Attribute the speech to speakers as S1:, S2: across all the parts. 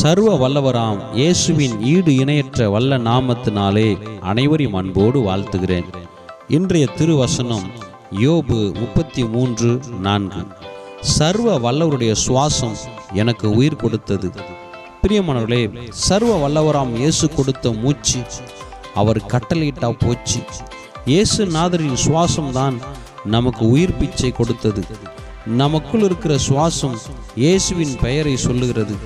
S1: சர்வ வல்லவராம் இயேசுவின் ஈடு இணையற்ற வல்ல நாமத்தினாலே அனைவரையும் அன்போடு வாழ்த்துகிறேன். இன்றைய திருவசனம் யோபு முப்பத்தி மூன்று நான்கு. சர்வ வல்லவருடைய சுவாசம் எனக்கு உயிர் கொடுத்தது. பிரியமானவர்களே சர்வ வல்லவராம் இயேசு கொடுத்த மூச்சு அவர் கட்டளையிட்டா போச்சு. இயேசு நாதரின் சுவாசம்தான் நமக்கு உயிர் பிச்சை கொடுத்தது. நமக்குள் இருக்கிற சுவாசம் இயேசுவின் பெயரை சொல்லுகிறது.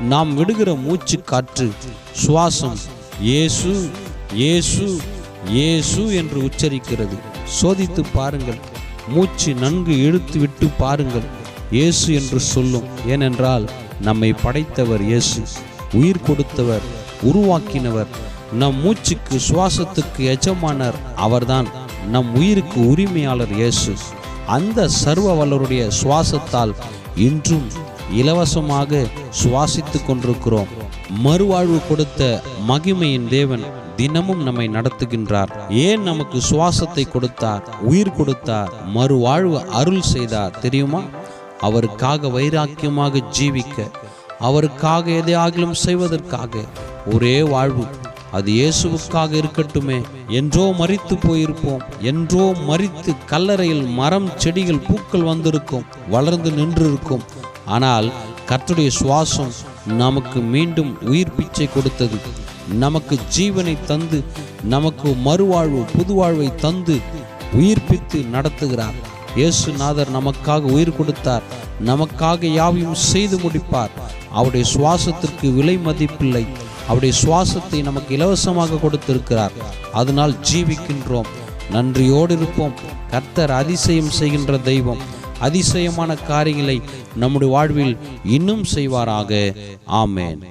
S1: நாம் விடுகிற மூச்சு காற்று சுவாசம் இயேசு இயேசு இயேசு என்று உச்சரிக்கிறது. சோதித்து பாருங்கள். மூச்சு நன்கு இழுத்து விட்டு பாருங்கள். இயேசு என்று சொல்லும். ஏனென்றால் நம்மை படைத்தவர் இயேசு உயிர் கொடுத்தவர் உருவாக்கினவர். நம் மூச்சுக்கு சுவாசத்துக்கு எஜமானர் அவர்தான். நம் உயிருக்கு உரிமையாளர் இயேசு அந்த சர்வ வல்லருடைய சுவாசத்தால் இன்றும் இலவசமாக சுவாசித்து கொண்டிருக்கிறோம். மறுவாழ்வு கொடுத்த மகிமையின் தேவன் தினமும் நம்மை நடத்துகின்றார். ஏன் நமக்கு சுவாசத்தை கொடுத்தார் உயிர் கொடுத்தார் மறுவாழ்வு அருள் செய்தார் தெரியுமா? அவருக்காக வைராக்கியமாக ஜீவிக்க அவருக்காக எதையாகிலும் செய்வதற்காக ஒரே வாழ்வு. அது இயேசுவுக்காக இருக்கட்டுமே. என்றோ மறித்து போயிருப்போம். என்றோ மறித்து கல்லறையில் மரம் செடிகள் பூக்கள் வந்திருக்கும் வளர்ந்து நின்றிருக்கும். ஆனால் கர்த்துடைய சுவாசம் நமக்கு மீண்டும் உயிர் பிச்சை கொடுத்தது. நமக்கு ஜீவனை தந்து நமக்கு மறுவாழ்வு புதுவாழ்வை தந்து உயிர்ப்பித்து நடத்துகிறார். இயேசுநாதர் நமக்காக உயிர் கொடுத்தார். நமக்காக யாவையும் செய்து முடிப்பார். அவருடைய சுவாசத்திற்கு விலை மதிப்பில்லை. அவருடைய சுவாசத்தை நமக்கு இலவசமாக கொடுத்திருக்கிறார். அதனால் ஜீவிக்கின்றோம். நன்றியோடு இருப்போம். கர்த்தர் அதிசயம் செய்கின்ற தெய்வம். அதிசயமான காரியங்களை நம்முடைய வாழ்வில் இன்னும் செய்வாராக. ஆமேன்.